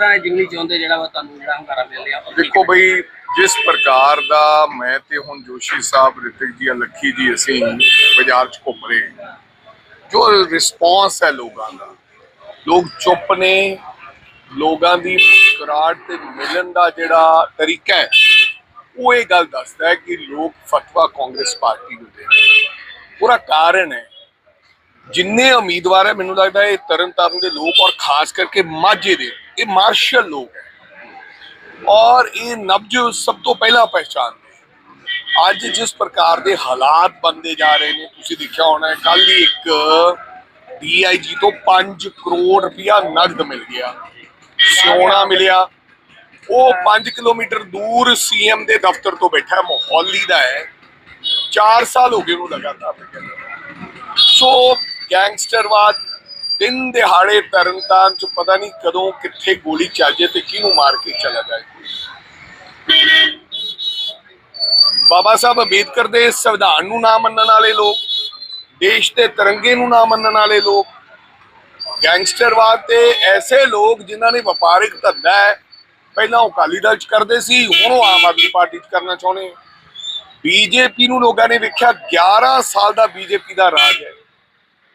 ਤਰ੍ਹਾਂ ਜਿਮਨੀ ਚਾਹੁੰਦੇ ਜਿਹੜਾ ਵਾ ਤੁਹਾਨੂੰ ਜਿਹੜਾ ਹੰਗਾਰਾ ਮਿਲ ਰਿਹਾ ਦੇਖੋ ਬਈ, ਜਿਸ ਪ੍ਰਕਾਰ ਦਾ ਮੈਂ ਤੇ ਹੁਣ ਜੋਸ਼ੀ ਸਾਹਿਬ, ਰਿਤਿਕ ਜੀ ਲੱਖੀ ਜੀ ਅਸੀਂ ਬਾਜ਼ਾਰ 'ਚ ਘੁੰਮ ਰਹੇ ਜੋ ਰਿਸਪੌਂਸ ਹੈ ਲੋਕਾਂ ਦਾ, ਲੋਕ ਚੁੱਪ ਨੇ, ਲੋਕਾਂ ਦੀ ਮੁਸਕਰਾਹਟ ਤੇ ਮਿਲਣ ਦਾ ਜਿਹੜਾ ਤਰੀਕਾ ਹੈ, ਉਹ ਇਹ ਗੱਲ ਦੱਸਦਾ ਹੈ ਕਿ ਲੋਕ ਫਤਵਾ ਕਾਂਗਰਸ ਪਾਰਟੀ ਨੂੰ ਦੇ ਪੂਰਾ ਕਾਰਨ ਹੈ, ਜਿੰਨੇ ਉਮੀਦਵਾਰ ਹੈ, ਮੈਨੂੰ ਲੱਗਦਾ ਇਹ ਤਰਨ ਤਾਰਨ ਦੇ ਲੋਕ ਔਰ ਖਾਸ ਕਰਕੇ ਮਾਝੇ ਦੇ ਇਹ ਮਾਰਸ਼ਲ ਲੋਕ ਹੈ। ਔਰ ਇਹ ਨਬਜ ਸਭ ਤੋਂ ਪਹਿਲਾਂ ਪਹਿਚਾਨਦੇ ਅੱਜ ਜਿਸ ਪ੍ਰਕਾਰ ਦੇ ਹਾਲਾਤ ਬੰਦੇ ਜਾ ਰਹੇ ਨੇ, ਤੁਸੀਂ ਦੇਖਿਆ ਹੋਣਾ ਕੱਲ ਹੀ ਇੱਕ ਡੀਆਈਜੀ ਤੋਂ 5 ਕਰੋੜ ਰੁਪਇਆ ਨਗਦ ਮਿਲ ਗਿਆ। ਸੋਨਾ ਮਿਲਿਆ। ਉਹ 5 ਕਿਲੋਮੀਟਰ ਦੂਰ ਸੀਐਮ ਦੇ ਦਫ਼ਤਰ ਤੋਂ ਬੈਠਾ ਮੋਹਾਲੀ ਦਾ ਹੈ। 4 ਸਾਲ ਹੋ ਗਏ ਉਹਨੂੰ ਲਗਾਤਾਰ ਸੋ ਗੈਂਗਸਟਰਵਾਦ ਦਿਨ ਦਿਹਾੜੇ ਤਰਨਤਾਰਨ ਚ ਪਤਾ ਨਹੀਂ ਕਦੋਂ ਕਿੱਥੇ ਗੋਲੀ ਚੱਲ ਤੇ ਕਿਹਨੂੰ ਮਾਰ ਕੇ ਚਲਾ ਜਾਏ ਬਾਬਾ ਸਾਹਿਬ ਅੰਬੇਦਕਰ ਦੇ ਸੰਵਿਧਾਨ ਨੂੰ ਨਾ ਮੰਨਣ ਵਾਲੇ ਲੋਕ, ਦੇਸ਼ ਦੇ ਤਿਰੰਗੇ ਨੂੰ ਨਾ ਮੰਨਣ ਵਾਲੇ ਲੋਕ, ਗੈਂਗਸਟਰਵਾਦ ਤੇ ਐਸੇ ਲੋਕ ਜਿਨ੍ਹਾਂ ਨੇ ਵਪਾਰਿਕ ਧੰਦਾ ਹੈ, ਪਹਿਲਾਂ ਉਹ ਅਕਾਲੀ ਦਲ ਚ ਕਰਦੇ ਸੀ, ਹੁਣ ਉਹ ਆਮ ਆਦਮੀ ਪਾਰਟੀ ਚ ਕਰਨਾ ਚਾਹੁੰਦੇ ਬੀਜੇਪੀ ਨੂੰ ਲੋਕਾਂ ਨੇ ਵੇਖਿਆ 11 ਸਾਲ ਦਾ ਬੀਜੇਪੀ ਦਾ ਰਾਜ ਹੈ।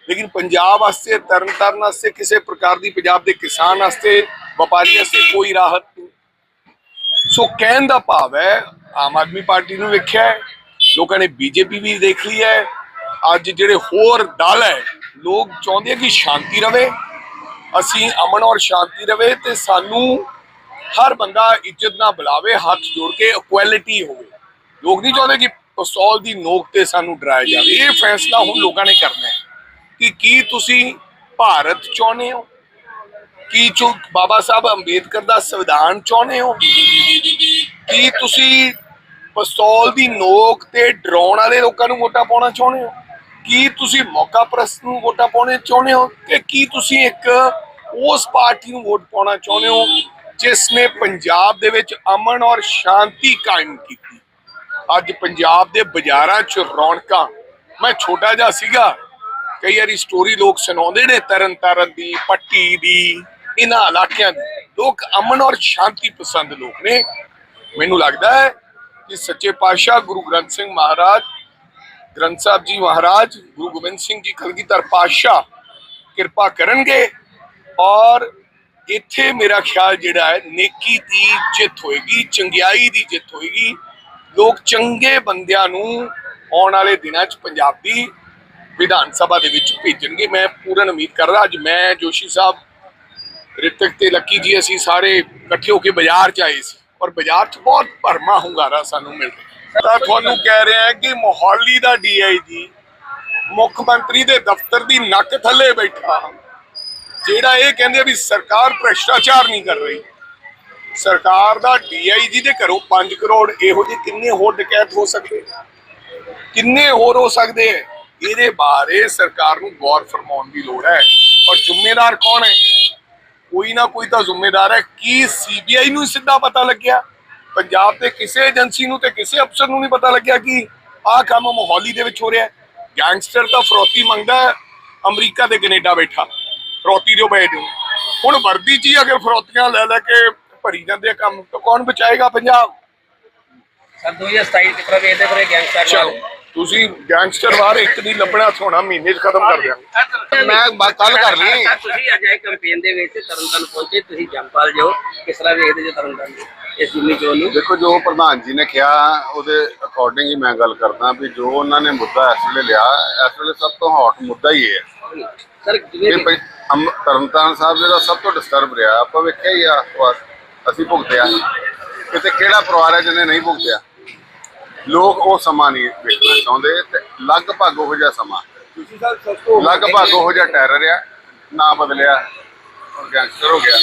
ਲੇਕਿਨ ਪੰਜਾਬ ਵਾਸਤੇ ਤਰਨ ਤਾਰਨ ਵਾਸਤੇ, ਕਿਸੇ ਪ੍ਰਕਾਰ ਦੀ ਪੰਜਾਬ ਦੇ ਕਿਸਾਨ ਵਾਸਤੇ, ਵਪਾਰੀ ਵਾਸਤੇ ਕੋਈ ਰਾਹਤ ਨਹੀਂ। ਸੋ ਕਹਿਣ ਦਾ ਭਾਵ ਹੈ, ਆਮ ਆਦਮੀ ਪਾਰਟੀ ਨੂੰ ਵੇਖਿਆ ਲੋਕਾਂ ਨੇ ਬੀਜੇਪੀ ਵੀ ਦੇਖ ਲਈ ਹੈ, ਅੱਜ ਜਿਹੜੇ ਹੋਰ ਦਲ ਹੈ, ਲੋਕ ਚਾਹੁੰਦੇ ਆ ਕਿ ਸ਼ਾਂਤੀ ਰਵੇ, ਅਸੀਂ ਅਮਨ ਔਰ ਸ਼ਾਂਤੀ ਰਵੇ ਤੇ ਸਾਨੂੰ ਹਰ ਬੰਦਾ ਇੱਜ਼ਤ ਨਾਲ ਬੁਲਾਵੇ, ਹੱਥ ਜੋੜ ਕੇ ਇਕੁਐਲਿਟੀ ਹੋਵੇ। ਲੋਕ ਨਹੀਂ ਚਾਹੁੰਦੇ ਕਿ ਪਸੌਲ ਦੀ ਨੋਕ ਤੇ ਸਾਨੂੰ ਡਰਾਇਆ ਜਾਵੇ, ਇਹ ਫੈਸਲਾ ਹੁਣ ਲੋਕਾਂ ਨੇ ਕਰਨਾ ਹੈ। ਕਿ ਕੀ ਤੁਸੀਂ ਭਾਰਤ ਚਾਹੁੰਦੇ ਹੋ? ਕੀ ਜੋ ਬਾਬਾ ਸਾਹਿਬ ਅੰਬੇਦਕਰ ਦਾ ਸੰਵਿਧਾਨ ਚਾਹੁੰਦੇ ਹੋ? ਕੀ ਤੁਸੀਂ ਪਿਸਤੌਲ ਦੀ ਨੋਕ ਤੇ ਡਰਾਉਣ ਵਾਲੇ ਲੋਕਾਂ ਨੂੰ ਵੋਟਾਂ ਪਾਉਣਾ ਚਾਹੁੰਦੇ ਹੋ? ਕੀ ਤੁਸੀਂ ਮੌਕਾ ਪ੍ਰਸਤ ਨੂੰ ਵੋਟਾਂ ਪਾਉਣੇ ਚਾਹੁੰਦੇ ਹੋ? ਕਿ ਕੀ ਤੁਸੀਂ ਇੱਕ ਉਸ ਪਾਰਟੀ ਨੂੰ ਵੋਟ ਪਾਉਣਾ ਚਾਹੁੰਦੇ ਹੋ ਜਿਸ ਨੇ ਪੰਜਾਬ ਦੇ ਵਿੱਚ ਅਮਨ ਔਰ ਸ਼ਾਂਤੀ ਕਾਇਮ ਕੀਤੀ? ਅੱਜ ਪੰਜਾਬ ਦੇ ਬਾਜ਼ਾਰਾਂ 'ਚ ਰੌਣਕਾਂ। ਮੈਂ ਛੋਟਾ ਜਿਹਾ ਸੀਗਾ। ਕਈ ਵਾਰੀ ਸਟੋਰੀ ਲੋਕ ਸੁਣਾਉਂਦੇ ਨੇ ਤਰਨ ਤਾਰਨ ਦੀ, ਪੱਟੀ ਦੀ, ਇਹਨਾਂ ਇਲਾਕਿਆਂ ਦੀ। ਲੋਕ ਅਮਨ ਔਰ ਸ਼ਾਂਤੀ ਪਸੰਦ ਲੋਕ ਨੇ। ਮੈਨੂੰ ਲੱਗਦਾ ਹੈ ਕਿ ਸੱਚੇ ਪਾਤਸ਼ਾਹ ਗੁਰੂ ਗ੍ਰੰਥ ਸਿੰਘ ਮਹਾਰਾਜ, ਗ੍ਰੰਥ ਸਾਹਿਬ ਜੀ ਮਹਾਰਾਜ, ਗੁਰੂ ਗੋਬਿੰਦ ਸਿੰਘ ਜੀ ਕਲਗੀਧਰ ਪਾਤਸ਼ਾਹ ਕਿਰਪਾ ਕਰਨਗੇ ਔਰ ਇੱਥੇ ਮੇਰਾ ਖਿਆਲ ਜਿਹੜਾ ਹੈ, ਨੇਕੀ ਦੀ ਜਿੱਤ ਹੋਏਗੀ, ਚੰਗਿਆਈ ਦੀ ਜਿੱਤ ਹੋਏਗੀ। ਲੋਕ ਚੰਗੇ ਬੰਦਿਆਂ ਨੂੰ ਆਉਣ ਵਾਲੇ ਦਿਨਾਂ 'ਚ ਪੰਜਾਬ ਦੀ ਵਿਧਾਨ ਸਭਾ ਦੇ ਵਿੱਚ ਭੇਜਣਗੇ। ਮੈਂ ਪੂਰਨ ਉਮੀਦ ਕਰਦਾ, ਅੱਜ ਮੈਂ ਜੋਸ਼ੀ ਸਾਹਿਬ, ਰਿਤਕ ਤੇ ਲੱਕੀ ਜੀ, ਅਸੀਂ ਸਾਰੇ ਇਕੱਠੇ ਹੋ ਕੇ ਬਾਜ਼ਾਰ 'ਚ ਆਏ ਸੀ। ਔਰ ਬਾਜ਼ਾਰ 'ਚ ਬਹੁਤ ਭਰਮਾ ਹੁੰਗਾਰਾ ਸਾਨੂੰ ਮਿਲ ਰਿਹਾ ਤਾਂ ਤੁਹਾਨੂੰ ਕਹਿ ਰਿਹਾ ਕਿ ਮੋਹਾਲੀ ਦਾ ਡੀਆਈਜੀ ਮੁੱਖ ਮੰਤਰੀ ਦੇ ਦਫ਼ਤਰ ਦੀ ਨੱਕ ਥੱਲੇ ਬੈਠਾ। ਜਿਹੜਾ ਇਹ ਕਹਿੰਦੇ ਵੀ ਸਰਕਾਰ ਭ੍ਰਿਸ਼ਟਾਚਾਰ ਨਹੀਂ ਕਰ ਰਹੀ। ਸਰਕਾਰ ਦਾ ਡੀਆਈਜੀ ਦੇ ਘਰੋਂ 5 ਕਰੋੜ ਇਹੋ ਜਿਹੇ ਕਿੰਨੇ ਹੋਰ ਡਕੈਤ ਹੋ ਸਕਦੇ? ਕਿੰਨੇ ਹੋਰ ਹੋ ਸਕਦੇ? ਹੈ ਇਹਦੇ ਬਾਰੇ ਸਰਕਾਰ ਨੂੰ ਗੌਰ ਫਰਮਾਉਣ ਦੀ ਲੋੜ ਹੈ। ਔਰ ਜ਼ਿੰਮੇਦਾਰ ਕੌਣ ਹੈ? ਕੋਈ ਨਾ ਕੋਈ ਤਾਂ ਜ਼ਿੰਮੇਦਾਰ ਹੈ। ਕੀ ਸੀਬੀਆਈ ਨੂੰ ਸਿੱਧਾ ਪਤਾ ਲੱਗਿਆ? ਪੰਜਾਬ ਦੇ ਕਿਸੇ ਏਜੰਸੀ ਨੂੰ ਤੇ ਕਿਸੇ ਅਫਸਰ ਨੂੰ ਨਹੀਂ ਪਤਾ ਲੱਗਿਆ ਕਿ ਆਹ ਕੰਮ ਮੋਹਾਲੀ ਦੇ ਵਿੱਚ ਹੋ ਰਿਹਾ ਹੈ। ਗੈਂਗਸਟਰ ਤਾਂ ਫਰੋਤੀ ਮੰਗਦਾ ਹੈ ਅਮਰੀਕਾ ਤੇ ਕੈਨੇਡਾ ਬੈਠਾ। ਫਰੋਤੀ ਦਿਓ ਬੈਠ ਹੁਣ ਵਰਦੀ 'ਚ ਹੀ ਅਗਰ ਫਰੋਤੀਆਂ ਲੈ ਲੈ ਕੇ ਭਰੀ ਜਾਂਦੇ ਆ ਕੰਮ ਤਾਂ ਕੌਣ ਬਚਾਏਗਾ ਪੰਜਾਬ? ਸਰ 2027 ਤੱਕ ਵੇਖਦੇ ਪਰੇ ਗੈਂਗਸਟਰ ਚਲੋ ਤੁਸੀਂ ਗੈਂਗਸਟਰ ਬਾਹਰ ਇੱਕ ਨਹੀਂ ਲੱਭਣਾ ਸੋਣਾ ਮਹੀਨੇ 'ਚ ਖਤਮ ਕਰ ਦਿਆਂਗੇ। ਮੈਂ ਕੱਲ ਕਰ ਲਈ। ਤੁਸੀਂ ਅੱਜ ਇਹ ਕੈਂਪੇਨ ਦੇ ਵਿੱਚ ਤਰਨਤਾਰਨ ਪਹੁੰਚੇ ਤੁਸੀਂ ਜੰਪਾਲ ਜੋ ਕਿਸ ਤਰ੍ਹਾਂ ਵੇਖਦੇ ਜੋ ਤਰਨਤਾਰਨ ਨੂੰ, ਇਸ ਜਿਮਨੀ ਚੋਣ ਨੂੰ? ਦੇਖੋ ਜੋ ਪ੍ਰਧਾਨ ਜੀ ਨੇ ਕਿਹਾ ਉਹਦੇ ਅਕੋਰਡਿੰਗ ਹੀ ਮੈਂ ਗੱਲ ਕਰਦਾ ਵੀ ਜੋ ਉਹਨਾਂ ਨੇ ਮੁੱਦਾ ਇਸ ਵੇਲੇ ਲਿਆ ਇਸ ਵੇਲੇ ਸਭ ਤੋਂ ਹੌਟ ਮੁੱਦਾ ਹੀ ਇਹ ਹੈ। ਸਰ ਜਿਵੇਂ ਅਮ- ਤਰਨਤਾਰਨ ਸਾਹਿਬ ਜਿਹੜਾ ਸਭ ਤੋਂ ਡਿਸਟਰਬ ਰਿਹਾ ਆਪਾਂ ਵੇਖਿਆ ਹੀ ਆ ਅਸੀਂ ਭੁਗਤਿਆ। ਕਿਤੇ ਕਿਹੜਾ ਪਰਿਵਾਰ ਹੈ ਜਿਹਨੇ ਨਹੀਂ ਭੁਗਤਿਆ? ਲੋਕ ਉਹ ਸਮਾਂ ਨਹੀਂ ਵੇਖਣਾ ਚਾਹੁੰਦੇ ਤੇ ਲਗਭਗ ਉਹੋ ਜਿਹਾ ਸਮਾਂ। ਲਗਭਗ ਉਹੋ ਜਿਹਾ ਟੈਰਰ ਆ ਨਾ ਬਦਲਿਆ ਹੁਣ ਗੈਂਗਸਟਰ ਹੋ ਗਿਆ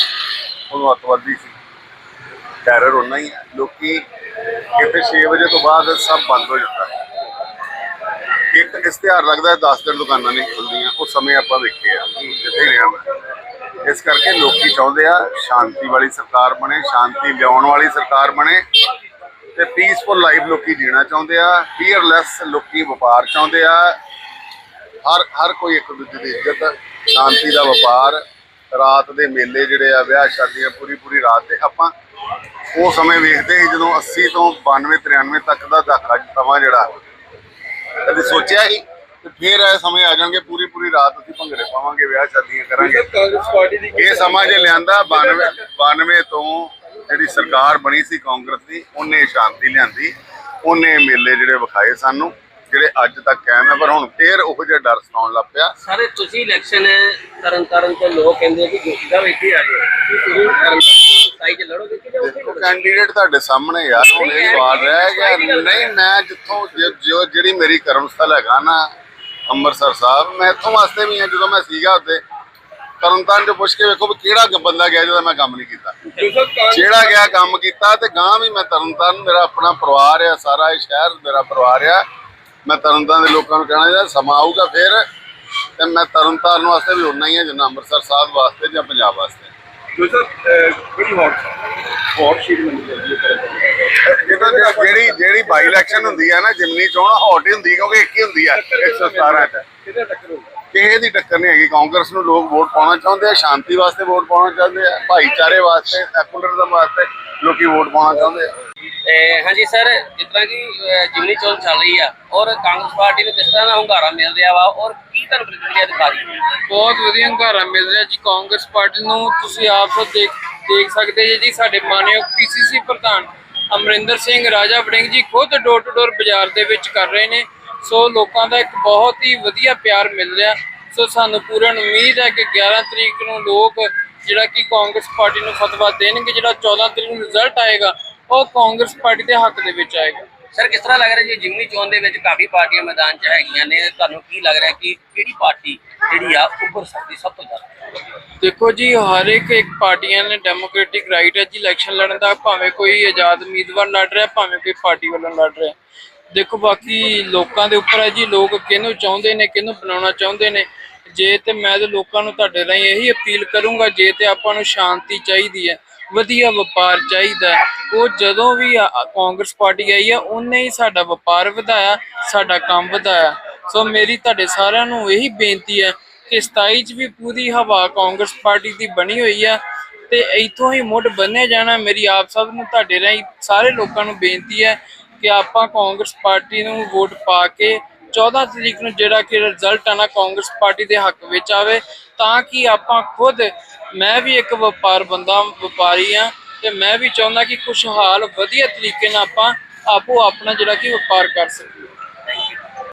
ਉਹਨੂੰ ਅੱਤਵਾਦੀ ਸੀ। ਟੈਰਰ ਹੋਣਾ ਹੀ ਹੈ ਲੋਕੀ ਕਿਤੇ 6 ਵਜੇ ਤੋਂ ਬਾਅਦ ਸਭ ਬੰਦ ਹੋ ਜਾਂਦਾ। ਹੈ ਇੱਕ ਇਸ਼ਤਿਹਾਰ ਲੱਗਦਾ ਹੈ 10 ਦਿਨ ਦੁਕਾਨਾਂ ਨਹੀਂ ਖੁੱਲਦੀਆਂ ਉਹ ਸਮੇਂ ਆਪਾਂ ਵੇਖੇ ਆ ਜਿੱਥੇ ਰਿਹਾ ਮੈਂ ਇਸ ਕਰਕੇ ਲੋਕੀ ਚਾਹੁੰਦੇ ਆ ਸ਼ਾਂਤੀ ਵਾਲੀ ਸਰਕਾਰ ਬਣੇ ਸ਼ਾਂਤੀ ਲਿਆਉਣ ਵਾਲੀ ਸਰਕਾਰ ਬਣੇ ਤੇ ਪੀਸਫੁਲ ਲਾਈਫ ਲੋਕੀ ਜੀਣਾ ਚਾਹੁੰਦੇ ਆ ਫੀਅਰਲੈਸ ਲੋਕੀ ਵਪਾਰ ਚਾਹੁੰਦੇ ਆ। ਹਰ ਹਰ ਕੋਈ ਇੱਕ ਦੂਜੇ ਦੀ ਇੱਜ਼ਤ ਸ਼ਾਂਤੀ ਦਾ ਵਪਾਰ ਰਾਤ ਦੇ ਮੇਲੇ ਜਿਹੜੇ ਆ ਵਿਆਹ ਸ਼ਾਦੀਆਂ ਪੂਰੀ ਪੂਰੀ ਰਾਤ ਤੇ ਆਪਾਂ ਉਹ ਸਮੇਂ ਵੇਖਦੇ ਸੀ ਜਦੋਂ 80 ਤੋਂ 92 93 ਤੱਕ ਦਾ ਦਹਾਕਾ ਸਮਾਂ ਜਿਹੜਾ ਕਦੇ ਸੋਚਿਆ ਸੀ ਤੇ ਫਿਰ ਇਹ ਸਮੇਂ ਆ ਜਾਣਗੇ ਪੂਰੀ ਪੂਰੀ ਰਾਤ ਅਸੀਂ ਭੰਗੜੇ ਪਾਵਾਂਗੇ ਵਿਆਹ ਸ਼ਾਦੀਆਂ ਕਰਾਂਗੇ। ਇਹ ਸਮਾਂ ਜੇ ਲਿਆਂਦਾ 92 92 ਤੋਂ ਜਿਹੜੀ ਸਰਕਾਰ ਬਣੀ ਸੀ ਕਾਂਗਰਸ ਦੀ ਉਹਨੇ ਸ਼ਾਂਤੀ ਲਿਆਂਦੀ। ਉਹਨੇ ਮੇਲੇ ਜਿਹੜੇ ਵਿਖਾਏ ਸਾਨੂੰ ਜਿਹੜੇ ਅੱਜ ਤੱਕ ਕਾਇਮ ਹੈ ਪਰ ਹੁਣ ਫੇਰ ਉਹੋ ਜਿਹਾ ਡਰ ਸਤਾਉਣ ਲੱਗ ਪਿਆ। ਸਾਰੇ ਤੁਸੀਂ ਇਲੈਕਸ਼ਨ ਤਰਨ ਤਾਰਨ ਤੋਂ ਲੋਕ ਕਹਿੰਦੇ ਕਿ ਜੋਸ਼ੀਦਾ ਇੱਥੇ ਆ ਜਾਓ। ਕੀ ਤੁਸੀਂ ਸਾਈ ਚ ਲੜੋਗੇ ਕਿ ਲੜੋਗੇ? ਕੈਂਡੀਡੇਟ ਤੁਹਾਡੇ ਸਾਹਮਣੇ ਯਾਰ ਹੁਣ ਇਹ ਸਵਾਲ ਰਹਿ ਗਿਆ ਨਹੀਂ ਮੈਂ ਜਿੱਥੋਂ ਜਿਹੜੀ ਮੇਰੀ ਕਰਮਸਥਲ ਹੈਗਾ ਨਾ ਅੰਮ੍ਰਿਤਸਰ ਸਾਹਿਬ ਮੈਂ ਇੱਥੋਂ ਵਾਸਤੇ ਵੀ ਹਾਂ ਜਦੋਂ ਮੈਂ ਸੀਗਾ ਉੱਤੇ ਤਰਨਤਾਰਨ ਚ ਪੁੱਛ ਕੇ ਵੇਖੋ ਵੀ ਕਿਹੜਾ ਬੰਦਾ ਗਿਆ ਜਿਹਦਾ ਮੈਂ ਕੰਮ ਨਹੀਂ ਕੀਤਾ। ਜਿਹੜਾ ਗਿਆ ਕੰਮ ਕੀਤਾ ਤੇ ਗਾਂ ਵੀ ਮੈਂ ਤਰਨਤਾਰਨ ਮੇਰਾ ਆਪਣਾ ਪਰਿਵਾਰ ਆ ਸਾਰਾ ਇਹ ਸ਼ਹਿਰ ਮੇਰਾ ਪਰਿਵਾਰ ਆ। ਮੈਂ ਤਰਨਤਾਰਨ ਦੇ ਲੋਕਾਂ ਨੂੰ ਕਹਿਣਾ ਜਿਹੜਾ ਸਮਾਂ ਆਊਗਾ ਫਿਰ। ਤੇ ਮੈਂ ਤਰਨਤਾਰਨ ਵਾਸਤੇ ਵੀ ਉਨਾ ਹੀ ਆ ਜਿੰਨਾ ਅੰਮ੍ਰਿਤਸਰ ਸਾਹਿਬ ਵਾਸਤੇ ਜਾਂ ਪੰਜਾਬ ਵਾਸਤੇ। ਜੋ ਸਰ ਬੜੀ ਹੌਟ ਹੌਟ ਸ਼ੀਟ ਹੈ ਜਿਹੜੀ ਜਿਹੜੀ ਬਾਈ ਇਲੈਕਸ਼ਨ ਹੁੰਦੀ ਹੈ ਨਾ ਜਿਮਨੀ ਚੋਣ ਹੌਟ ਹੀ ਹੁੰਦੀ ਕਿਉਂਕਿ ਇੱਕ ਹੀ ਹੁੰਦੀ ਆ 117 ਚ। ਕਿਹਦਾ ਟੱਕਰ ਹੋਊਗਾ? ਕਿਸੇ ਦੀ ਟੱਕਰ ਨਹੀਂ ਹੈਗੀ। ਕਾਂਗਰਸ ਨੂੰ ਲੋਕ ਵੋਟ ਪਾਉਣਾ ਚਾਹੁੰਦੇ ਆ ਸ਼ਾਂਤੀ ਵਾਸਤੇ ਵੋਟ ਪਾਉਣਾ ਚਾਹੁੰਦੇ ਆ ਭਾਈਚਾਰੇ ਵਾਸਤੇ ਸੈਕੂਲਰਿਜ਼ਮ ਵਾਸਤੇ ਲੋਕੀ ਵੋਟ ਪਾਉਣਾ ਚਾਹੁੰਦੇ ਆ। ਇਹ ਹਾਂਜੀ ਸਰ ਜਿਸ ਤਰ੍ਹਾਂ ਕਿ ਜਿਮਨੀ ਚੋਣ ਚੱਲ ਰਹੀ ਆ ਔਰ ਕਾਂਗਰਸ ਪਾਰਟੀ ਨੂੰ ਕਿਸ ਤਰ੍ਹਾਂ ਦਾ ਹੁੰਗਾਰਾ ਮਿਲ ਰਿਹਾ ਵਾ ਔਰ ਕੀ ਤੁਹਾਨੂੰ ਪ੍ਰਤੀਕਿਰਿਆ ਦਿਖਾ ਰਹੀ ਬਹੁਤ ਵਧੀਆ ਹੰਗਾਰਾ ਮਿਲ ਰਿਹਾ ਜੀ ਕਾਂਗਰਸ ਪਾਰਟੀ ਨੂੰ। ਤੁਸੀਂ ਆਪ ਦੇਖ ਦੇਖ ਸਕਦੇ ਜੀ ਜੀ ਸਾਡੇ ਮਾਨਯੋਗ ਪੀਸੀਸੀ ਪ੍ਰਧਾਨ ਅਮਰਿੰਦਰ ਸਿੰਘ ਰਾਜਾ ਵੜਿੰਗ ਜੀ ਖੁਦ ਡੋਰ ਟੂ ਡੋਰ ਬਾਜ਼ਾਰ ਦੇ ਵਿੱਚ ਕਰ ਰਹੇ ਨੇ। ਸੋ ਲੋਕਾਂ ਦਾ ਇੱਕ ਬਹੁਤ ਹੀ ਵਧੀਆ ਪਿਆਰ ਮਿਲ ਰਿਹਾ। ਸੋ ਸਾਨੂੰ ਪੂਰਨ ਉਮੀਦ ਹੈ ਕਿ 11 ਤਰੀਕ ਨੂੰ ਲੋਕ ਜਿਹੜਾ ਕਿ ਕਾਂਗਰਸ ਪਾਰਟੀ ਨੂੰ ਫਤਵਾ ਦੇਣਗੇ ਜਿਹੜਾ 14 ਤਰੀਕ ਨੂੰ ਰਿਜ਼ਲਟ ਆਏਗਾ ਉਹ ਕਾਂਗਰਸ ਪਾਰਟੀ ਦੇ ਹੱਕ ਦੇ ਵਿੱਚ ਆਏਗਾ। ਸਰ ਕਿਸ ਤਰ੍ਹਾਂ ਲੱਗ ਰਿਹਾ ਜੀ? ਜਿਮਨੀ ਚੋਣ ਦੇ ਵਿੱਚ ਕਾਫੀ ਪਾਰਟੀਆਂ ਮੈਦਾਨ 'ਚ ਹੈਗੀਆਂ ਨੇ। ਤੁਹਾਨੂੰ ਕੀ ਲੱਗ ਰਿਹਾ ਕਿ ਕਿਹੜੀ ਪਾਰਟੀ ਜਿਹੜੀ ਆ ਉੱਭਰ ਸਕਦੀ ਸਭ ਤੋਂ ਜ਼ਿਆਦਾ? ਦੇਖੋ ਜੀ ਹਰ ਇੱਕ ਇੱਕ ਪਾਰਟੀਆਂ ਨੇ ਡੈਮੋਕ੍ਰੈਟਿਕ ਰਾਈਟ ਹੈ ਜੀ। ਇਲੈਕਸ਼ਨ ਲੜਨ ਦਾ ਭਾਵੇਂ ਕੋਈ ਆਜ਼ਾਦ ਉਮੀਦਵਾਰ ਲੜ ਰਿਹਾ ਭਾਵੇਂ ਕੋਈ ਪਾਰਟੀ ਵੱਲੋਂ ਲੜ ਰਿਹਾ। ਦੇਖੋ ਬਾਕੀ ਲੋਕਾਂ ਦੇ ਉੱਪਰ ਹੈ ਜੀ, ਲੋਕ ਕਿਹਨੂੰ ਚਾਹੁੰਦੇ ਨੇ, ਕਿਹਨੂੰ ਬਣਾਉਣਾ ਚਾਹੁੰਦੇ ਨੇ। ਜੇ ਤੇ ਮੈਂ ਤੇ ਲੋਕਾਂ ਨੂੰ ਤੁਹਾਡੇ ਰਾਹੀਂ ਇਹੀ ਅਪੀਲ ਕਰੂੰਗਾ, ਜੇ ਤੇ ਆਪਾਂ ਨੂੰ ਸ਼ਾਂਤੀ ਚਾਹੀਦੀ ਹੈ, ਵਧੀਆ ਵਪਾਰ ਚਾਹੀਦਾ ਉਹ ਜਦੋਂ ਵੀ ਕਾਂਗਰਸ ਪਾਰਟੀ ਆਈ ਹੈ, ਉਹਨੇ ਹੀ ਸਾਡਾ ਵਪਾਰ ਵਧਾਇਆ, ਸਾਡਾ ਕੰਮ ਵਧਾਇਆ। ਸੋ ਮੇਰੀ ਤੁਹਾਡੇ ਸਾਰਿਆਂ ਨੂੰ ਇਹੀ ਬੇਨਤੀ ਹੈ ਕਿ 27 ਚ ਵੀ ਪੂਰੀ ਹਵਾ ਕਾਂਗਰਸ ਪਾਰਟੀ ਦੀ ਬਣੀ ਹੋਈ ਆ ਤੇ ਇੱਥੋਂ ਹੀ ਮੁੱਢ ਬੰਨਿਆ ਜਾਣਾ, ਮੇਰੀ ਆਪ ਸਭ ਨੂੰ ਤੁਹਾਡੇ ਰਾਹੀਂ ਸਾਰੇ ਲੋਕਾਂ ਨੂੰ ਬੇਨਤੀ ਹੈ ਕਿ ਆਪਾਂ ਕਾਂਗਰਸ ਪਾਰਟੀ ਨੂੰ ਵੋਟ ਪਾ ਕੇ 14 ਤਰੀਕ ਨੂੰ ਜਿਹੜਾ ਕਿ ਰਿਜ਼ਲਟ ਆਣਾ ਕਾਂਗਰਸ ਪਾਰਟੀ ਦੇ ਹੱਕ ਵਿੱਚ ਆਵੇ, ਤਾਂ ਕਿ ਆਪਾਂ ਖੁਦ, ਮੈਂ ਵੀ ਇੱਕ ਵਪਾਰ ਬੰਦਾ, ਵਪਾਰੀ ਆ, ਤੇ ਮੈਂ ਵੀ ਚਾਹੁੰਦਾ ਕਿ ਖੁਸ਼ਹਾਲ ਵਧੀਆ ਤਰੀਕੇ ਨਾਲ ਆਪਾਂ ਆਪੋ ਆਪਣਾ ਜਿਹੜਾ ਕਿ ਵਪਾਰ ਕਰ ਸਕੀਏ।